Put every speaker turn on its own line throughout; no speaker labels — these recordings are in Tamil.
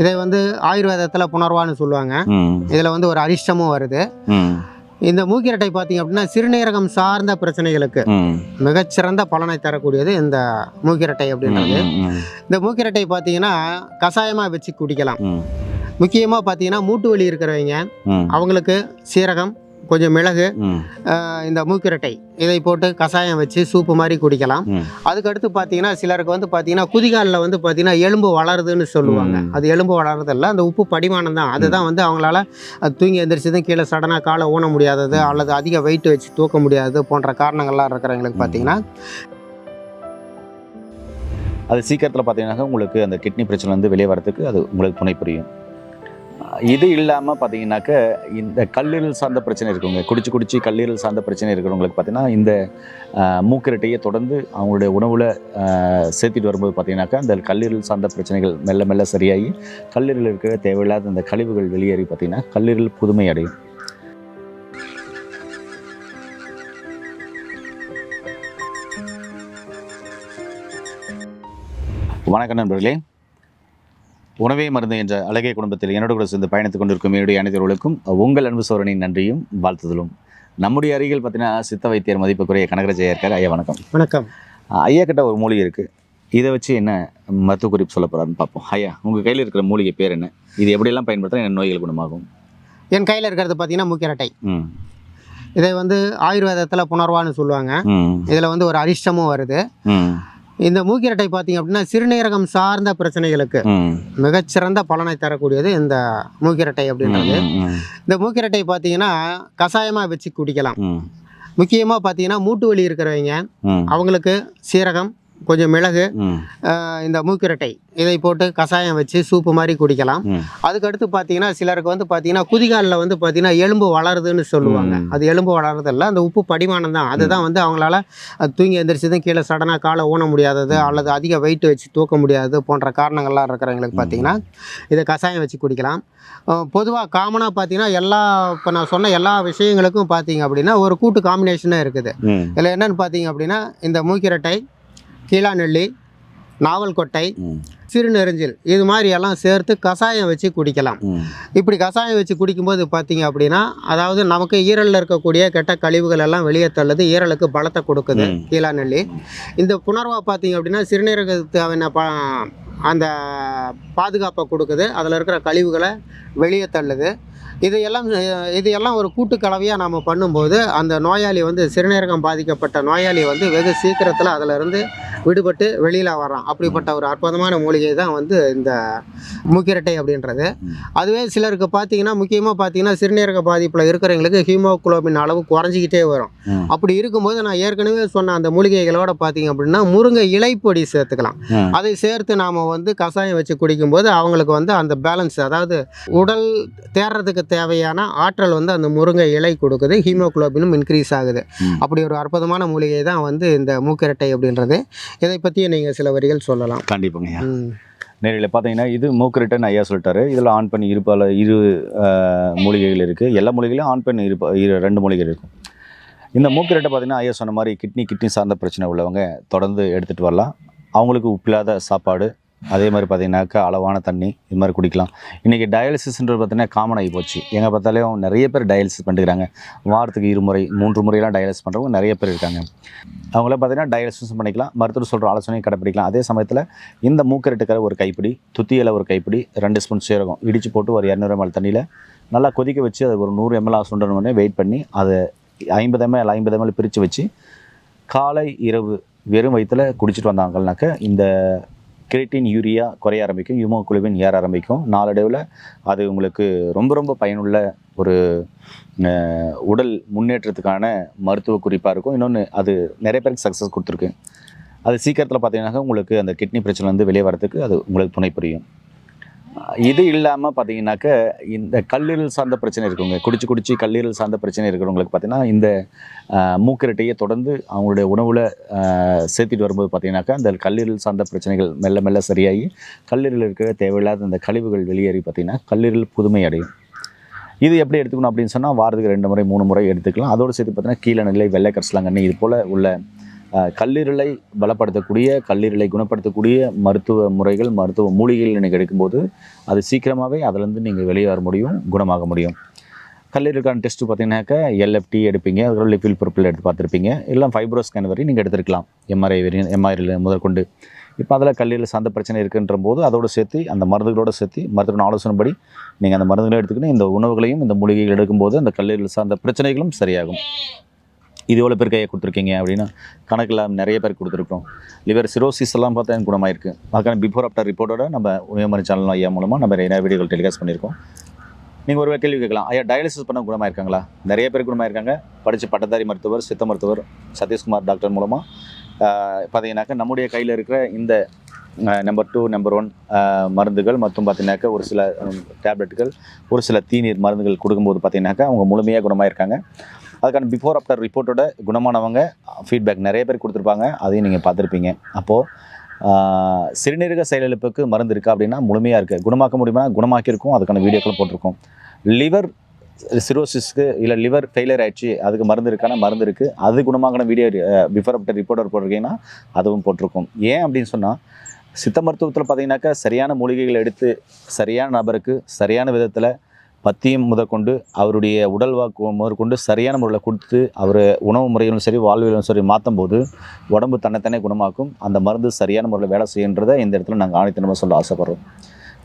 இதை வந்து ஆயுர்வேதத்தில் புனர்வான்னு சொல்லுவாங்க. இதில் வந்து ஒரு அரிஷ்டமும் வருது. இந்த மூக்கிரட்டை பார்த்தீங்க அப்படின்னா சிறுநீரகம் சார்ந்த பிரச்சனைகளுக்கு மிகச்சிறந்த பலனை தரக்கூடியது இந்த மூக்கிரட்டை அப்படின்றது. இந்த மூக்கிரட்டை பார்த்தீங்கன்னா கஷாயமாக வச்சு குடிக்கலாம். முக்கியமாக பார்த்தீங்கன்னா மூட்டு வலி இருக்கிறவங்க அவங்களுக்கு சீரகம் கொஞ்சம் மிளகு இந்த மூக்கிரட்டை இதை போட்டு கஷாயம் வச்சு சூப்பு மாதிரி குடிக்கலாம். அதுக்கடுத்து பார்த்தீங்கன்னா சிலருக்கு வந்து பார்த்தீங்கன்னா குதிகாலில் வந்து பார்த்தீங்கன்னா எலும்பு வளருதுன்னு சொல்லுவாங்க. அது எலும்பு வளருதில்ல அந்த உப்பு படிமானம் தான். அதுதான் வந்து அவங்களால தூங்கி எந்திரிச்சதும் கீழே சடனாக காலை ஊன முடியாதது அல்லது அதிக வெயிட் வச்சு தூக்க முடியாதது போன்ற காரணங்கள்லாம் இருக்கிறவங்களுக்கு பார்த்தீங்கன்னா
அது சீக்கிரத்தில் பார்த்தீங்கன்னா உங்களுக்கு அந்த கிட்னி பிரச்சனை வந்து வெளியே வரதுக்கு அது உங்களுக்கு துணை புரியும். இது இல்லாமல் பார்த்தீங்கன்னாக்க இந்த கல்லீரல் சார்ந்த பிரச்சனை இருக்குங்க. குடிச்சு குடிச்சு கல்லீரல் சார்ந்த பிரச்சனை இருக்கிறவங்களுக்கு பார்த்தீங்கன்னா இந்த மூக்கிரட்டையை தொடர்ந்து அவங்களுடைய உணவில் சேர்த்திட்டு வரும்போது பார்த்தீங்கன்னாக்கா அந்த கல்லீரல் சார்ந்த பிரச்சனைகள் மெல்ல மெல்ல சரியாகி கல்லீரல் இருக்கிற தேவையில்லாத அந்த கழிவுகள் வெளியேறி பார்த்தீங்கன்னா கல்லீரல் புதுமை அடையும். வணக்கம் நண்பர்களே. உணவே மருந்து என்ற அழகிய குடும்பத்தில் என்னோட கூட சேர்ந்து பயணித்துக் கொண்டிருக்கும் என்னுடைய அனைத்தவர்களுக்கும் உங்கள் அன்பு சோழனின் நன்றியும் வாழ்த்துதலும். நம்முடைய அருகில் பார்த்தீங்கன்னா சித்த வைத்தியர் மதிப்புக்குரிய கனகராஜ் ஐயா இருக்கார். ஐயா வணக்கம்.
வணக்கம்.
ஐயா கிட்ட ஒரு மூலிகை இருக்குது இதை வச்சு என்ன மருத்துவ குறிப்பு சொல்ல போகிறாருன்னு பார்ப்போம். ஐயா உங்கள் கையில் இருக்கிற மூலிகை பேர் என்ன? இது எப்படியெல்லாம் பயன்படுத்தினா என்ன நோய்கள் குணமாகும்?
என் கையில் இருக்கிறது பார்த்தீங்கன்னா மூக்கிரட்டை. இதை வந்து ஆயுர்வேதத்தில் புனர்வான்னு சொல்லுவாங்க. இதில் வந்து ஒரு அரிஷ்டமும் வருது. இந்த மூக்கிரட்டை பார்த்தீங்க அப்படின்னா சிறுநீரகம் சார்ந்த பிரச்சனைகளுக்கு மிகச்சிறந்த பலனை தரக்கூடியது இந்த மூக்கிரட்டை அப்படின்றது. இந்த மூக்கிரட்டை பார்த்தீங்கன்னா கஷாயமாக வச்சு குடிக்கலாம். முக்கியமாக பார்த்தீங்கன்னா மூட்டு வலி இருக்கிறவங்க அவங்களுக்கு சீரகம் கொஞ்சம் மிளகு இந்த மூக்கிரட்டை இதை போட்டு கஷாயம் வச்சு சூப்பு மாதிரி குடிக்கலாம். அதுக்கடுத்து பார்த்தீங்கன்னா சிலருக்கு வந்து பார்த்தீங்கன்னா குதிகாலில் வந்து பார்த்தீங்கன்னா எலும்பு வளருதுன்னு சொல்லுவாங்க. அது எலும்பு வளருதில்ல அந்த உப்பு படிமானம் தான். அதுதான் வந்து அவங்களால தூங்கி எந்திரிச்சதும் கீழே சடனாக காலை ஊன முடியாதது அல்லது அதிக வெயிட் வச்சு தூக்க முடியாதது போன்ற காரணங்கள்லாம் இருக்கிறவங்களுக்கு பார்த்தீங்கன்னா இதை கஷாயம் வச்சு குடிக்கலாம். பொதுவாக காமனாக பார்த்தீங்கன்னா எல்லா இப்போ நான் சொன்ன எல்லா விஷயங்களுக்கும் பார்த்தீங்க அப்படின்னா ஒரு கூட்டு காம்பினேஷனாக இருக்குது. இதில் என்னென்னு பார்த்தீங்க அப்படின்னா இந்த மூக்கிரட்டை கீழாநெல்லி நாவல் கொட்டை
ம்.
சிறுநெருஞ்சில் இது மாதிரி எல்லாம் சேர்த்து கஷாயம் வச்சு குடிக்கலாம். இப்படி கஷாயம் வச்சு குடிக்கும்போது பார்த்தீங்க அப்படின்னா அதாவது நமக்கு ஈரலில் இருக்கக்கூடிய கெட்ட கழிவுகள் எல்லாம் வெளியே தள்ளுது ஈரலுக்கு பலத்தை கொடுக்குது. கீழாநெல்லி. இந்த புணர்வா பார்த்தீங்க அப்படின்னா சிறுநீரகத்துக்கு ப அந்த பாதுகாப்பை கொடுக்குது. அதில் இருக்கிற கழிவுகளை வெளியே தள்ளுது. இதையெல்லாம் இது எல்லாம் ஒரு கூட்டு கலவையாக நாம் பண்ணும்போது அந்த நோயாளி வந்து சிறுநீரகம் பாதிக்கப்பட்ட நோயாளி வந்து வெகு சீக்கிரத்தில் அதிலிருந்து விடுபட்டு வெளியில் வர்றான். அப்படிப்பட்ட ஒரு அற்புதமான மூலிகை தான் வந்து இந்த மூக்கிரட்டை அப்படின்றது. அதுவே சிலருக்கு பார்த்தீங்கன்னா முக்கியமாக பார்த்தீங்கன்னா சிறுநீரக பாதிப்பில் இருக்கிறவங்களுக்கு ஹீமோகுளோபின் அளவு குறைஞ்சிக்கிட்டே வரும். அப்படி இருக்கும்போது நான் ஏற்கனவே சொன்ன அந்த மூலிகைகளோட பார்த்தீங்க அப்படின்னா முருங்கை இலைப்பொடி சேர்த்துக்கலாம். அதை சேர்த்து நாம் வந்து கஷாயம் வச்சு குடிக்கும்போது அவங்களுக்கு வந்து அந்த பேலன்ஸ் அதாவது உடல் தேர்றதுக்கு தேவையான ஆற்றல் வந்து அந்த முருங்கை இலை கொடுக்குது. ஹீமோகுளோபினும் இன்க்ரீஸ் ஆகுது. அப்படி ஒரு அற்புதமான மூலிகை தான் வந்து இந்த மூக்கிரட்டை அப்படின்றது. இதை பற்றி நீங்கள் சில வரிகள் சொல்லலாம்.
கண்டிப்பாங்க. நேரில் பார்த்தீங்கன்னா இது மூக்கரிட்டன் ஐயா சொல்லிட்டாரு. இதில் ஆண் பெண் இருப்பால் இரு மூலிகைகள் இருக்குது எல்லா மூலிகையிலும் ஆண் பெண் இருப்ப இரு ரெண்டு மூலிகை இருக்கும். இந்த மூக்கரிட்டை பார்த்தீங்கன்னா ஐயா சொன்ன மாதிரி கிட்னி கிட்னி சார்ந்த பிரச்சனை உள்ளவங்க தொடர்ந்து எடுத்துகிட்டு வரலாம். அவங்களுக்கு உப்பில்லாத சாப்பாடு அதே மாதிரி பார்த்தீங்கன்னாக்கா அளவான தண்ணி இது மாதிரி குடிக்கலாம். இன்றைக்கி டயாலிசிஸ்ன்றது பார்த்தீங்கன்னா காமன் ஆகி போச்சு. எங்கே பார்த்தாலும் நிறைய பேர் டயாலிசிஸ் பண்ணிக்கிறாங்க. வாரத்துக்கு இருமுறை மூன்று முறையெல்லாம் டயாலிசிஸ் பண்ணுறவங்க நிறைய பேர் இருக்காங்க. அவங்கள பார்த்தீங்கன்னா டயாலிசிஸ் பண்ணிக்கலாம். மருத்துவர் சொல்கிற ஆலோசனையும் கடைப்பிடிக்கலாம். அதே சமயத்தில் இந்த மூக்கரட்டுக்கிற ஒரு கைப்பிடி துத்தியில் ஒரு கைப்பிடி ரெண்டு ஸ்பூன் சீரகம் இடித்து போட்டு ஒரு இரநூறு எம்எல் தண்ணியில் நல்லா கொதிக்க வச்சு அது ஒரு நூறு எம்எல் சுண்டணுன்னே வெயிட் பண்ணி அதை ஐம்பது எம்எல் ஐம்பது எம்எல் பிரித்து வச்சு காலை இரவு வெறும் வயிற்றில் குடிச்சிட்டு வந்தாங்கன்னாக்க இந்த கிரேட்டின் யூரியா குறைய ஆரம்பிக்கும் ஹியூமோகுளோபின் ஏற ஆரம்பிக்கும். நாளடைவில் அது உங்களுக்கு ரொம்ப ரொம்ப பயனுள்ள ஒரு உடல் முன்னேற்றத்துக்கான மருத்துவ குறிப்பாக இருக்கும். இன்னொன்று அது நிறைய பேருக்கு சக்ஸஸ் கொடுத்துருக்கு. அது சீக்கிரத்தில் பார்த்தீங்கன்னாக்கா உங்களுக்கு அந்த கிட்னி பிரச்சனை வந்து வெளியே வரதுக்கு அது உங்களுக்கு துணை புரியும். இது இல்லாமல் பார்த்தீங்கன்னாக்க இந்த கல்லீரல் சார்ந்த பிரச்சனை இருக்குங்க. குடிச்சு குடிச்சு கல்லீரல் சார்ந்த பிரச்சனை இருக்கிறவங்களுக்கு பார்த்தீங்கன்னா இந்த மூக்கிரட்டையை தொடர்ந்து அவங்களுடைய உணவில் சேர்த்துட்டு வரும்போது பார்த்தீங்கன்னாக்கா அந்த கல்லீரல் சார்ந்த பிரச்சனைகள் மெல்ல மெல்ல சரியாகி கல்லீரல் இருக்கிற தேவையில்லாத அந்த கழிவுகள் வெளியேறி பார்த்தீங்கன்னா கல்லீரல் புதுமை அடையும். இது எப்படி எடுத்துக்கணும் அப்படின்னு சொன்னால் வாரத்துக்கு ரெண்டு முறை மூணு முறை எடுத்துக்கலாம். அதோடு சேர்த்து பார்த்தீங்கன்னா கீழே நிலை வெள்ளை கரிசலாங்கண்ணி இது போல் உள்ள கல்லீரலை பலப்படுத்தக்கூடிய கல்லீரலை குணப்படுத்தக்கூடிய மருத்துவ முறைகள் மருத்துவ மூலிகைகள் நீங்கள் எடுக்கும்போது அது சீக்கிரமாகவே அதுலேருந்து நீங்கள் வெளியே வர முடியும் குணமாக முடியும். கல்லீரலுக்கான டெஸ்ட்டு பார்த்தீங்கன்னாக்கா எல்எஃப்டி எடுப்பீங்க. அதுக்கப்புறம் லிஃபில் பொருட்கள் எடுத்து பார்த்துருப்பீங்க. எல்லாம் ஃபைப்ரோ ஸ்கேன் வரையும் நீங்கள் எடுத்துருக்கலாம். எம்ஆர்ஐ வரையும் எம்ஆர்ஐயில் முதற்கொண்டு. இப்போ அதில் கல்லீரல் சார்ந்த பிரச்சனை இருக்குன்ற போது அதோடு சேர்த்து அந்த மருந்துகளோடு சேர்த்து மருத்துவ ஆலோசனைப்படி நீங்கள் அந்த மருந்துகளை எடுத்துக்கணும் இந்த உணவுகளையும் இந்த மூலிகைகள் எடுக்கும்போது அந்த கல்லீரல் சார்ந்த பிரச்சனைகளும் சரியாகும். இது எவ்வளோ பேர் கையை கொடுத்துருக்கீங்க அப்படின்னா கணக்கில் நிறைய பேர் கொடுத்துருக்கோம் லிவர் சிரோசிஸ் எல்லாம் பார்த்தா எனக்கு குணமாயிருக்கு அதுக்கான பிஃபோர் ஆஃப்டர் ரிப்போர்ட்டோட நம்ம உயர்மறை சேனல் ஐயா மூலமாக நம்ம நிறைய வீடியோகள் டெலிகாஸ்ட் பண்ணியிருக்கோம். நீங்கள் ஒரு கேள்வி கேட்கலாம். ஐயா டயாலிசிஸ் பண்ண குணமாயிருக்காங்களா நிறைய பேர் குணமாயிருக்காங்க படித்த பட்டதாரி மருத்துவர் சித்த மருத்துவர் சதீஷ்குமார் டாக்டர் மூலமாக பார்த்தீங்கன்னாக்கா நம்முடைய கையில் இருக்கிற இந்த நம்பர் டூ நம்பர் ஒன் மருந்துகள் மற்றும் பார்த்தீங்கன்னாக்கா ஒரு சில டேப்லெட்டுகள் ஒரு சில தீநீர் மருந்துகள் கொடுக்கும்போது பார்த்தீங்கன்னாக்கா அவங்க முழுமையாக குணமாயிருக்காங்க. அதுக்கான பிஃபோர் ஆஃப்டர் ரிப்போர்ட்டோட குணமானவங்க ஃபீட்பேக் நிறைய பேர் கொடுத்துருப்பாங்க. அதையும் நீங்கள் பார்த்துருப்பீங்க. அப்போது சிறுநீரக செயலிழப்புக்கு மருந்து இருக்கா அப்படின்னா முழுமையாக இருக்குது குணமாக்க முடியுமா? குணமாக்கியிருக்கும். அதுக்கான வீடியோக்கள் போட்டிருக்கோம். லிவர் சிரோசிஸ்க்கு இல்லை லிவர் ஃபெயிலியர் ஆயிடுச்சு அதுக்கு மருந்து இருக்கான? மருந்து இருக்குது அது குணமாகின வீடியோ பிஃபோர் ஆஃப்டர் ரிப்போர்ட்டர் போட்டிருக்கீங்கன்னா அதுவும் போட்டிருக்கோம். ஏன் அப்படின்னு சொன்னால் சித்த மருத்துவத்தில் பார்த்தீங்கன்னாக்கா சரியான மூலிகைகள் எடுத்து சரியான நபருக்கு சரியான விதத்தில் பத்தியம் முதற்கொண்டு அவருடைய உடல் வாக்கு முதற்கொண்டு சரியான முறையில் கொடுத்து அவர் உணவு முறையிலும் சரி வாழ்வியலும் சரி மாற்றும் போது உடம்பு தன்னைத்தானே குணமாக்கும். அந்த மருந்து சரியான முறையில் வேலை செய்யுன்றதை இந்த இடத்துல நாங்கள் ஆணித்தனமாக சொல்ல ஆசைப்படுறோம்.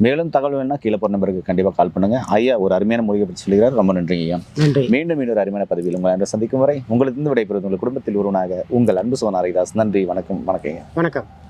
மேலும் தகவல் வேணால் கீழே போகிற நம்பருக்கு கண்டிப்பாக கால் பண்ணுங்கள் ஐயா ஒரு அருமையான மூலிகை பற்றி சொல்லுகிறார் ரொம்ப நன்றிங்க ஐயா.
நன்றி.
மீண்டும் இன்னொரு அருமையான பதிவில் உங்களை அன்று சந்திக்கும் வரை உங்களுக்கு இருந்து விடைபெறுவது உங்கள் குடும்பத்தில் ஒருவனாக உங்கள் அன்பு சோனாரிதாஸ் நன்றி வணக்கம் வணக்கங்க.
வணக்கம்.